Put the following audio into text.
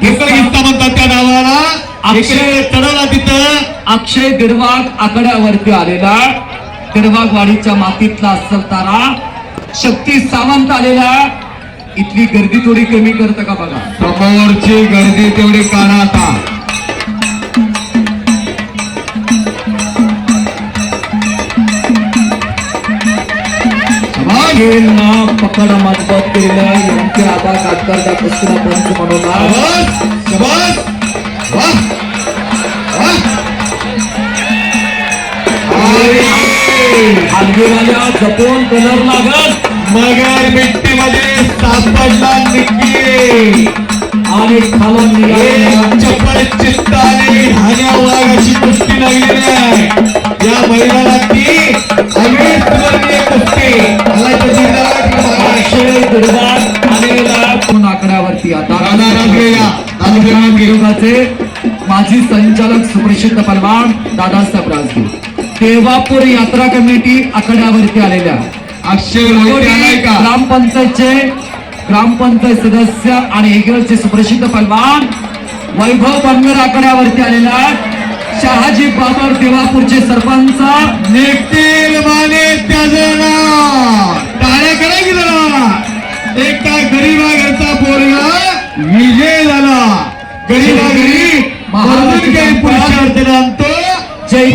किस्ता म्हणतात त्या नावाला अक्षय- चढवला तिथं अक्षय दिडवाग आकड्यावरती आलेला दिडवागवाडीच्या मातीतला अस्सल तारा शक्ती सावंत आलेला इथली गर्दी थोडी कमी करतं का बघा? समोरची गर्दी तेवढी काढा आता. पकड मजबूत केलेला आबा काटकर त्या कुस्तीला पंच. अरे, हलगीवाल्या जपून कलर लागत मगर मिट्टीमध्ये सापडला निकी आणि खालून निघाले. चपळ चित्ताने ठाण्या वाघाची कुस्ती लागलेली आहे. आलेला आकड्यावरती आता या. विरोधाचे माजी संचालक सुप्रसिद्ध पलवान दादासाहेब राजगे देवापूर यात्रा कमिटी आकड्यावरती आलेल्या. अक्षय ग्रामपंचायतचे ग्रामपंचायत सदस्य आणि हेगेलचे सुप्रसिद्ध पलवान वैभव बनगर आकड्यावरती आलेला शहाजी बाबर देवापूरचे सरपंच. निखिल माने त्याचं ಗರಿಬಾಗಿರ್ತಾ ಪೋರಿಗ ವಿಜಯದಲ ಗರಿಬಾಗಿರಿ ಮಹಾರಾಜ ಪುರುಷಾರ್ಥದ ಅಂತೂ ಜೈ